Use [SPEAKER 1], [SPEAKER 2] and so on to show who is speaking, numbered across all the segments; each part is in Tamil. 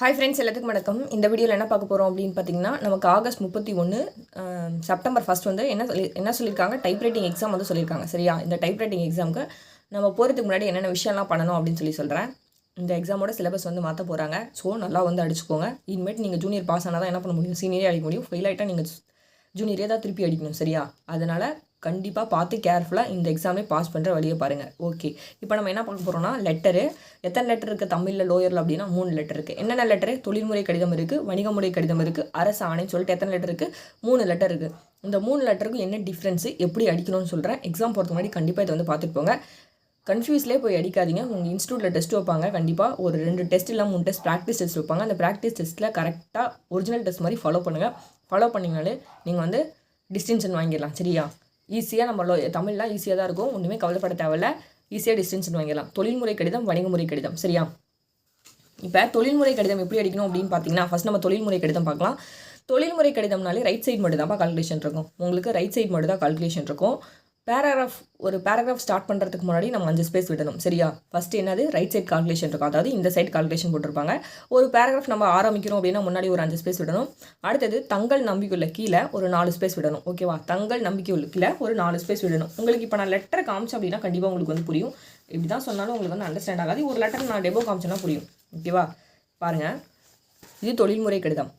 [SPEAKER 1] ஹாய் ஃப்ரெண்ட்ஸ் எல்லாத்துக்கும் வணக்கம். இந்த வீடியோவில் என்ன பார்க்க போகிறோம் அப்படின்னு பார்த்தீங்கன்னா நமக்கு ஆகஸ்ட் முப்பத்தி ஒன்று செப்டம்பர் ஃபஸ்ட் வந்து என்ன சொல்லி என்ன சொல்லியிருக்காங்க? டைப்ரைட்டிங் எக்ஸாம் வந்து சொல்லியிருக்காங்க. சரியா? இந்த டைப்ரைட்டிங் எக்ஸாமுக்கு நம்ம போகிறதுக்கு முன்னாடி என்னென்ன விஷயம்லாம் பண்ணணும் அப்படின்னு சொல்லி சொல்கிறேன் இந்த எக்ஸாமோட சிலபஸ் வந்து மாற்ற போகிறாங்க ஸோ நல்லா வந்து அடிச்சுக்கோங்க. இனிமேட் நீங்கள் ஜூனியர் பாஸ் ஆனால் தான் என்ன பண்ண முடியும்? சீனியரே அடிக்க முடியும். ஃபெயில் ஆகிட்டா நீங்கள் ஜூனியரே தான் திருப்பி அடிக்கணும். சரியா? அதனால் கண்டிப்பாக பார்த்து கேர்ஃபுல்லாக இந்த எக்ஸாமே பாஸ் பண்ணுற வழியை பாருங்கள் ஓகே இப்போ நம்ம என்ன பார்க்க போகிறோம்னா லெட்டரு எத்தனை லெட்டர் இருக்குது தமிழில் லோயரில் அப்படின்னா மூணு லெட்டர் இருக்குது என்னென்ன லெட்டரு தொழில்முறை கடிதம் இருக்குது வணிக முறை கடிதம் இருக்குது அரசு ஆணைன்னு சொல்லிட்டு எத்தனை லெட்டர் இருக்குது மூணு லெட்டர் இருக்குது இந்த மூணு லெட்டருக்கும் என்ன டிஃப்ரென்ஸு எப்படி அடிக்கணும்னு சொல்கிறேன் எக்ஸாம் போகிறதுக்கு முன்னாடி கண்டிப்பாக இதை வந்து பார்த்துட்டு போங்க. கன்ஃபியூஸ்லேயே போய் அடிக்காதீங்க. உங்கள் இன்ஸ்டியூட்டில் டெஸ்ட் வைப்பாங்க கண்டிப்பாக ஒரு ரெண்டு டெஸ்ட் இல்லை மூணு டெஸ்ட் ப்ராக்டிஸ் டெஸ்ட் வைப்பாங்க. அந்த ப்ராக்டிஸ் டெஸ்ட்டில் கரெக்டாக ஒரிஜினல் டெஸ்ட் மாதிரி ஃபாலோ பண்ணுங்கள் ஃபாலோ பண்ணிங்கனாலே நீங்கள் வந்து டிஸ்டிங்ஷன் வாங்கிடலாம் சரியா? ஈஸியாக நம்ம லோ தமிழ்லாம் ஈஸியாக தான் இருக்கும். ஒன்றுமே கவலைப்பட தேவையில்ல. ஈஸியாக டிஸ்டன்ஸ் வாங்கிடலாம். தொழில்முறை கடிதம் வணிகமுறை கடிதம். சரியா? இப்போ தொழில்முறை கடிதம் எப்படி அடிக்கணும் அப்படின்னு பார்த்தீங்கன்னா ஃபஸ்ட் நம்ம தொழில்முறை கடிதம் பார்க்கலாம். தொழில்முறை கடிதம்னாலே ரைட் சைடு மட்டும் தான்ப்பா கால்குலேஷன் இருக்கும். உங்களுக்கு ரைட் சைடு மட்டும் தான் கால்குலேஷன் இருக்கும். பேராகிராஃப் ஒரு பேராகிராஃப் ஸ்டார்ட் பண்ணுறதுக்கு முன்னாடி நம்ம அஞ்சு ஸ்பேஸ் விடணும். சரியா? ஃபஸ்ட்டு என்னது? ரைட் சைட் கால்குலேஷன் இருக்கும். அதாவது இந்த சைட் கால்குலேஷன் போட்டிருப்பாங்க. ஒரு பேராகிராஃப் நம்ம ஆரம்பிக்கிறோம் அப்படின்னா முன்னாடி ஒரு அஞ்சு ஸ்பேஸ் விடணும். அடுத்தது தங்கள் நம்பிக்கையுள்ள கீழே ஒரு நாலு ஸ்பேஸ் விடணும். ஓகேவா தங்கள் நம்பிக்கையுள்ள கீழே ஒரு நாலு ஸ்பேஸ் விடணும். உங்களுக்கு இப்போ நான் லெட்டர் காமிச்சேன் அப்படின்னா கண்டிப்பாக உங்களுக்கு வந்து புரியும். இப்படி தான் சொன்னாலும் உங்களுக்கு வந்து அண்டர்ஸ்டாண்ட் ஆகாது. ஒரு லெட்டர் நான் டெபோ காமிச்சேன்னா புரியும். ஓகேவா பாருங்கள் இது தொழில்முறை கடிதம்.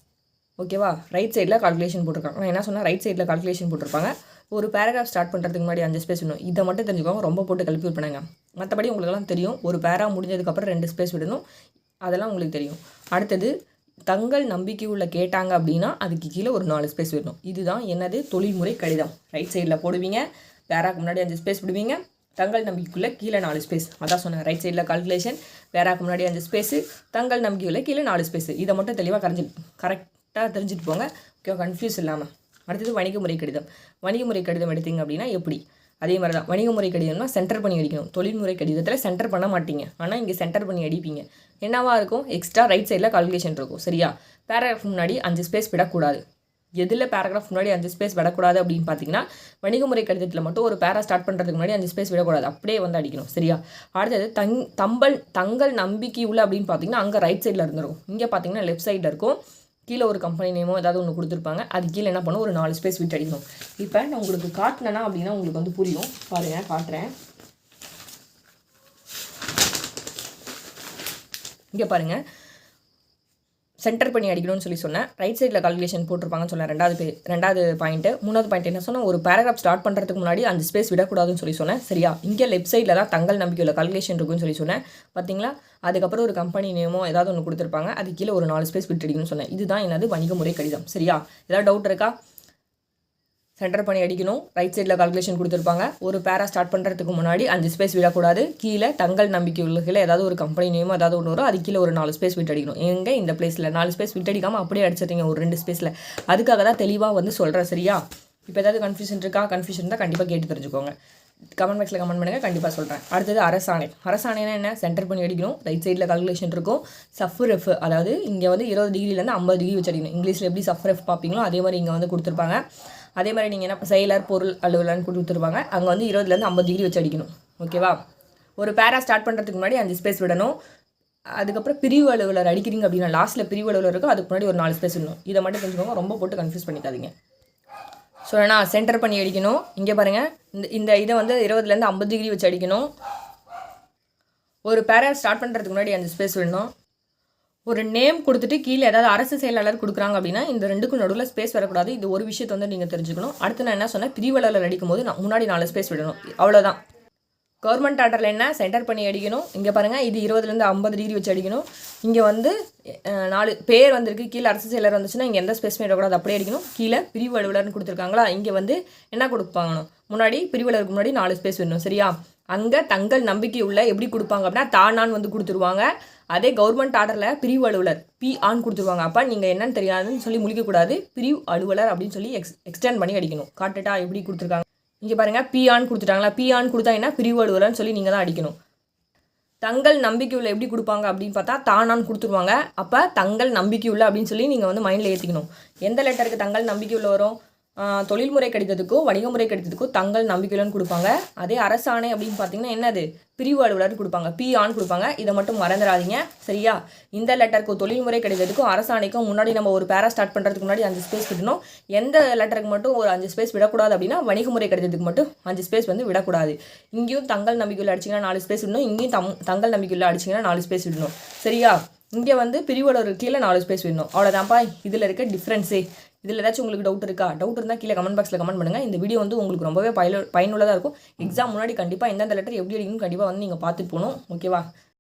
[SPEAKER 1] ஓகேவா ரைட் சைடில் கால்குலேஷன் போட்டிருக்காங்க. நான் என்ன சொன்னால் ரைட் சைடில் கால்குலேஷன் போட்டிருப்பாங்க. ஒரு பேராகிராஃப் ஸ்டார்ட் பண்ணுறதுக்கு முன்னாடி அஞ்சு ஸ்பேஸ் விடணும். இதை மட்டும் தெரிஞ்சுக்கோங்க. ரொம்ப போட்டு கல்வி விற்பனைங்க மற்றபடி உங்களுக்கெல்லாம் தெரியும். ஒரு பேரா முடிஞ்சதுக்கப்புறம் ரெண்டு ஸ்பேஸ் விடணும். அதெல்லாம் உங்களுக்கு தெரியும். அடுத்தது தங்கள் நம்பிக்கை உள்ள கேட்டாங்க அப்படின்னா அதுக்கு கீழே ஒரு நாலு ஸ்பேஸ் விடணும். இதுதான் என்னது? தொழில்முறை கடிதம். ரைட் சைடில் போடுவீங்க. பேராக்கு முன்னாடி அஞ்சு ஸ்பேஸ் விடுவீங்க. தங்கள் நம்பிக்கைக்குள்ளே கீழே நாலு ஸ்பேஸ் அதான் சொன்னேன். ரைட் சைடில் கால்குலேஷன் பேராக்கு முன்னாடி அஞ்சு ஸ்பேஸு தங்கள் நம்பிக்கையில் கீழே நாலு ஸ்பேஸ் இதை மட்டும் தெளிவாக கரைஞ்சி கரெக்டாக தெரிஞ்சுட்டு போங்க. ஓகே கன்ஃபியூஸ் இல்லாமல் அடுத்தது வணிக முறை கடிதம். வணிக முறை கடிதம் எடுத்தீங்க அப்படின்னா எப்படி? அதே மாதிரி தான் வணிக முறை கடிதம்னா சென்டர் பண்ணி அடிக்கணும். தொழில்முறை கடிதத்தில் சென்டர் பண்ண மாட்டீங்க. ஆனால் இங்கே சென்டர் பண்ணி அடிப்பீங்க. என்னவா இருக்கும்? எக்ஸ்ட்ரா ரைட் சைடில் கால்குலேஷன் இருக்கும். சரியா? பேராகிராஃப் முன்னாடி அஞ்சு ஸ்பேஸ் விடக்கூடாது. எதில் பேராகிராஃப் முன்னாடி அஞ்சு ஸ்பேஸ் விடக்கூடாது அப்படின்னு பார்த்தீங்கன்னா வணிக முறை கடிதத்தில் மட்டும் ஒரு பேரா ஸ்டார்ட் பண்ணுறதுக்கு முன்னாடி அஞ்சு ஸ்பேஸ் விடக்கூடாது. அப்படியே வந்து அடிக்கணும். சரியா? அடுத்தது தங் தம்பல் தங்கள் நம்பிக்கை உள்ள அப்படின்னு பார்த்தீங்கன்னா அங்கே ரைட் சைடில் இருந்துருக்கும் இங்கே பார்த்தீங்கன்னா லெஃப்ட் சைடில் இருக்கும். கீழே ஒரு கம்பெனி நேமோ ஏதாவது ஒன்று கொடுத்துருப்பாங்க. அது கீழே என்ன பண்ணும்? ஒரு நாலு ஸ்பேஸ் விட்டு அடிக்கணும் இப்போ நான் உங்களுக்கு காட்டினேன்னா அப்படின்னா உங்களுக்கு வந்து புரியும். பாருங்கள் காட்டுறேன். இங்கே பாருங்கள் சென்டர் பண்ணி அடிக்கணும்னு சொல்லி சொன்னேன். ரைட் சைடில் கால்குலேஷன் போட்டிருப்பாங்கன்னு சொன்னேன். ரெண்டாவது ரெண்டாவது பாயிண்ட்டு மூணாவது பாயிண்ட் என்ன சொன்னால் ஒரு பேராகிராஃப் ஸ்டார்ட் பண்ணுறதுக்கு முன்னாடி அந்த ஸ்பேஸ் விடக்கூடாதுன்னு சொல்லி சொன்னேன். சரியா? இங்கே லெஃப்ட் சைடில் தான் தங்கள் நம்பிக்கையில் கால்குலேஷன் இருக்குன்னு சொல்லி சொன்னேன். பார்த்தீங்களா அதுக்கப்புறம் ஒரு கம்பெனி நேமோ ஏதாவது ஒன்று கொடுத்துருப்பாங்க. அது கீழே ஒரு நாலு ஸ்பேஸ் விட்டுடிக்கணும்னு சொன்னேன். இதுதான் என்னது வணிக முறை கடிதம். சரியா? ஏதாவது டவுட் இருக்கா? சென்டர் பண்ணி அடிக்கணும். ரைட் சைடில் கால்குலேஷன் கொடுத்துருப்பாங்க. ஒரு பேரா ஸ்டார்ட் பண்ணுறதுக்கு முன்னாடி அஞ்சு ஸ்பேஸ் விடக்கூடாது. கீழே தங்கள் நம்பிக்கை உள்ள கீழே ஏதாவது ஒரு கம்பெனி நேமோ ஏதாவது ஒன்று வரும். அது கீழே ஒரு நாலு ஸ்பேஸ் விட்டு அடிக்கணும் எங்கே? இந்த பிளேஸில் நாலு ஸ்பேஸ் விட்டு அடிக்காமல் அப்படியே அடிச்சிருங்க ஒரு ரெண்டு ஸ்பேஸில் அதுக்காக தான் தெளிவாக வந்து சொல்கிறேன் சரியா? இப்போ ஏதாவது கன்ஃபியூஷன் இருக்கா? கன்ஃபியூஷன் இருந்தால் கண்டிப்பாக கேட்டு தெரிஞ்சுக்கோங்க. கமெண்ட் பாக்ஸில் கமெண்ட் பண்ணுங்கள் கண்டிப்பாக சொல்கிறேன் அடுத்தது அரசாணை. அரசாணைனா என்ன? சென்டர் பண்ணி அடிக்கணும். ரைட் சைடில் கால்குலேஷன் இருக்கும். சஃப் ரெஃப் அதாவது இங்கே வந்து இருபது டிகிரிலேருந்து ஐம்பது டிகிரி வச்சு அடிக்கணும். இங்கிலீஷில் எப்படி சஃப் ரெஃப் பார்ப்பீங்களோ அதே மாதிரி இங்கே வந்து கொடுத்துருப்பாங்க. அதே மாதிரி நீங்கள் என்ன செயலர் பொருள் அலுவலர்னு கொடுத்துருவாங்க அங்கே வந்து இருபதுலேருந்து ஐம்பது டிகிரி வச்சு அடிக்கணும். ஓகேவா ஒரு பேரா ஸ்டார்ட் பண்ணுறதுக்கு முன்னாடி அஞ்சு ஸ்பேஸ் விடணும். அதுக்கப்புறம் பிரிவு அலுவலர் அடிக்கிறீங்க அப்படின்னா லாஸ்ட்டில் பிரிவு அலுவலர் இருக்கும். அதுக்கு முன்னாடி ஒரு நாலு ஸ்பேஸ் விடணும். இதை மட்டும் தெரிஞ்சுக்கோங்க. ரொம்ப போட்டு கன்ஃபியூஸ் பண்ணிக்காதீங்க. ஸோ ஏன்னா சென்டர் பண்ணி அடிக்கணும். இங்கே பாருங்கள் இந்த இந்த இதை வந்து இருபதுலேருந்து ஐம்பது டிகிரி வச்சு அடிக்கணும். ஒரு பேரா ஸ்டார்ட் பண்ணுறதுக்கு முன்னாடி அஞ்சு ஸ்பேஸ் விடணும். ஒரு நேம் கொடுத்துட்டு கீழே ஏதாவது அரசு செயலாளர் கொடுக்குறாங்க அப்படின்னா இந்த ரெண்டுக்கும் நடுவில் ஸ்பேஸ் வரக்கூடாது. இது ஒரு விஷயத்தை வந்து நீங்கள் தெரிஞ்சுக்கணும். அடுத்து நான் என்ன சொன்னேன்? பிரிவலர் அடிக்கும் போது நான் முன்னாடி நாலு ஸ்பேஸ் விடணும். அவ்வளோதான் கவர்மெண்ட் ஆர்டரில் என்ன? சென்டர் பண்ணி அடிக்கணும். இங்கே பாருங்கள் இது இருபதுலேருந்து ஐம்பது டிகிரி வச்சு அடிக்கணும். இங்கே வந்து நாலு பேர் வந்திருக்கு. கீழே அரசு செயலர் வந்துச்சுன்னா இங்கே எந்த ஸ்பேஸ் விடக்கூடாது. அப்படியே அடிக்கணும். கீழே பிரிவு அலுவலர்னு கொடுத்துருக்காங்களா? இங்கே வந்து என்ன கொடுப்பாங்கணும்? முன்னாடி பிரிவலருக்கு முன்னாடி நாலு ஸ்பேஸ் விடணும். சரியா? அங்கே தங்கள் நம்பிக்கை உள்ள எப்படி கொடுப்பாங்க அப்படின்னா தானான் வந்து கொடுத்துருவாங்க. அதே கவர்மெண்ட் ஆர்டரில் பிரிவு அலுவலர் பி ஆன் கொடுத்துருவாங்க. அப்போ நீங்கள் என்னன்னு தெரியாதுன்னு சொல்லி முடிக்கக்கூடாது பிரிவு அலுவலர் அப்படின்னு சொல்லி எக்ஸ் எக்ஸ்டெண்ட் பண்ணி அடிக்கணும். காட்டுட்டா எப்படி கொடுத்துருக்காங்க? இங்கே பாருங்கள் பி ஆன் கொடுத்துட்டாங்களா? பி ஆன் கொடுத்தா என்ன? பிரிவு அலுவலர்னு சொல்லி நீங்கள் தான் அடிக்கணும். தங்கள் நம்பிக்கையுள்ள எப்படி கொடுப்பாங்க அப்படின்னு பார்த்தா தானான்னு கொடுத்துருவாங்க. அப்போ தங்கள் நம்பிக்கையுள்ள அப்படின்னு சொல்லி நீங்கள் வந்து மைண்டில் ஏற்றிக்கணும் எந்த லெட்டருக்கு தங்கள் நம்பிக்கையுள்ள வரும்? தொழில்முறை கடிதத்துக்கும் வணிக முறை கடிதத்துக்கும் தங்கள் நம்பிக்கையுடன் கொடுப்பாங்க. அதே அரசாணை அப்படின்னு பார்த்தீங்கன்னா என்னது? பிரிவு அலுவலர் கொடுப்பாங்க. பி ஆன் கொடுப்பாங்க. இதை மட்டும் மறந்துடாதீங்க. சரியா? இந்த லெட்டருக்கும் தொழில்முறை கடிதத்துக்கும் அரசாணைக்கும் முன்னாடி நம்ம ஒரு பேரா ஸ்டார்ட் பண்ணுறதுக்கு முன்னாடி அஞ்சு ஸ்பேஸ் விடணும். எந்த லெட்டருக்கு மட்டும் ஒரு அஞ்சு ஸ்பேஸ் விடக்கூடாது அப்படின்னா வணிக முறை கடிதத்துக்கு மட்டும் அஞ்சு ஸ்பேஸ் வந்து விடக்கூடாது. இங்கேயும் தங்கள் நம்பிக்கையில் அடிச்சிங்கன்னா நாலு ஸ்பேஸ் விடணும். இங்கேயும் தம் தங்கள் நம்பிக்கையில் அடிச்சிங்கன்னா நாலு ஸ்பேஸ் விடணும். சரியா? இங்கே வந்து பிரிவலர் கீழே நாலு ஸ்பேஸ் விடணும். அவ்வளோதான்ப்பா இதில் இருக்க டிஃப்ரென்ஸே இதில் ஏதாச்சும் உங்களுக்கு டவுட் இருக்கா? டவுட் இருந்தால் கீழே கமெண்ட் பாக்ஸில் கமெண்ட் பண்ணுங்கள் இந்த வீடியோ வந்து உங்களுக்கு ரொம்பவே பயனு பயனுள்ளதாக இருக்கும். எக்ஸாம் முன்னாடி கண்டிப்பாக எந்தெந்த லெட்டர் எப்படி அடிக்கணும் கண்டிப்பாக வந்து நீங்கள் பார்த்துட்டு போகணும். ஓகேவா